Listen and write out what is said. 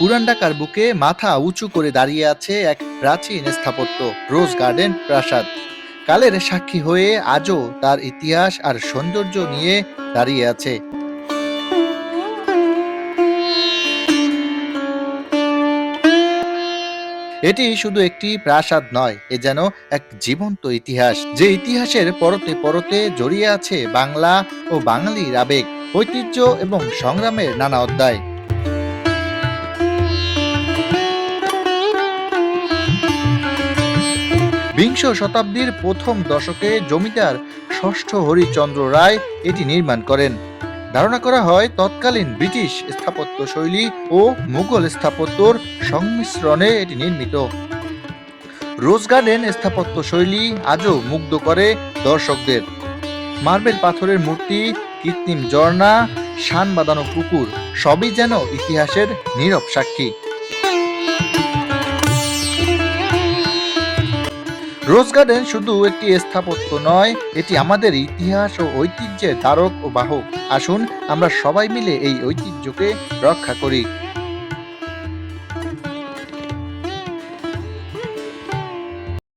পুরান ঢাকার বুকে মাথা উঁচু করে দাঁড়িয়ে আছে এক প্রাচীন স্থাপত্য, রোজ গার্ডেন প্রাসাদ। কালের সাক্ষী হয়ে আজও তার ইতিহাস আর সৌন্দর্য নিয়ে দাঁড়িয়ে আছে। এটি শুধু একটি প্রাসাদ নয়, এ যেন এক জীবন্ত ইতিহাস, যে ইতিহাসের পরতে পরতে জড়িয়ে আছে বাংলা ও বাঙালির আবেগ, ঐতিহ্য এবং সংগ্রামের নানা অধ্যায়। বিংশ শতাব্দীর প্রথম দশকে জমিদার ষষ্ঠ হরিচন্দ্র রায় এটি নির্মাণ করেন। ধারণা করা হয়, তৎকালীন ব্রিটিশ স্থাপত্য শৈলী ও মুঘল স্থাপত্যর সংমিশ্রণে এটি নির্মিত। রোজ গার্ডেন স্থাপত্য শৈলী আজও মুগ্ধ করে দর্শকদের। মার্বেল পাথরের মূর্তি, কৃত্রিম ঝর্ণা, শান বাঁধানো পুকুর সবই যেন ইতিহাসের নীরব সাক্ষী। রোজ গার্ডেন শুধু একটি স্থাপত্য নয়, এটি আমাদের ইতিহাস ও ঐতিহ্যের ধারক ও বাহক। আসুন, আমরা সবাই মিলে এই ঐতিহ্যকে রক্ষা করি।